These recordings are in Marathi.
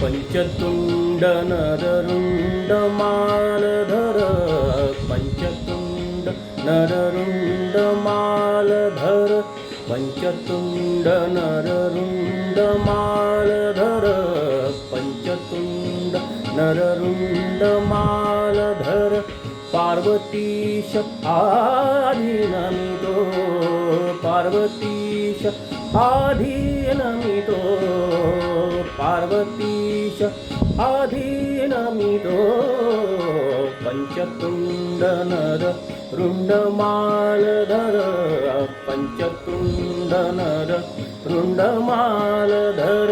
पंचतुंड नररुंड मालधर पंचतुंड नररुंड मालधर पंचतुंड नररुंड मालधर पंचतुंड नररुंड मालधर पार्वतीश आधीनमितो पार्वतीश आधीनमितो पार्वतीश आधीनमितो पञ्चतुण्डनर रुण्डमालधर पञ्चतुण्डनर रुण्डमालधर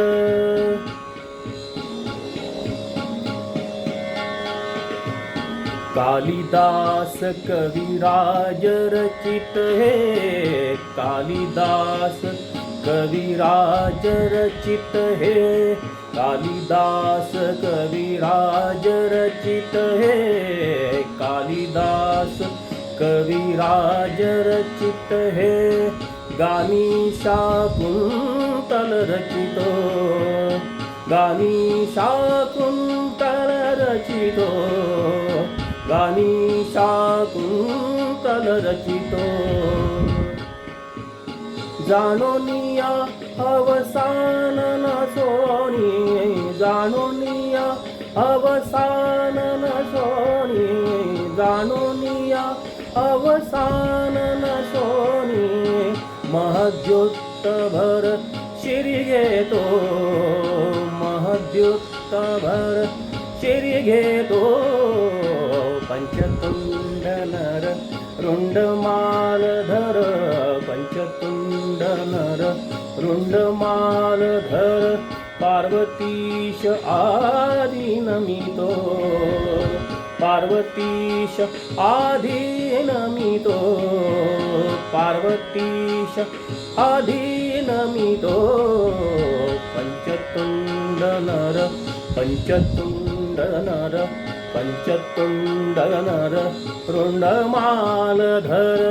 कालिदास कविराज रचित हे. कालिदास कविराज रचित हे. कालिदास कविराज रचित हे. कालिदास कविराज रचित हे. गानी शाकुंतल रचितो. गानी शाकुंतल रचितो. गानी शाकुंतल रचितो. जाणोनिया अवसान न सोनी जाणोनिया अवसान न सोनी जाणोनिया अवसान न सोनी महद्युक्त भर शिरी घेतो महद्युक्त भर शिरी घेतो. पंचतुंडनर रुंडमालधर पंचतुंडनर रुंडमालधर पार्वतीश आदिनमितो पार्वतीश आधीनमितो पार्वतीश आधीनमितो पञ्चतुण्ड नर पञ्चतुण्डनर रुण्डमालधर।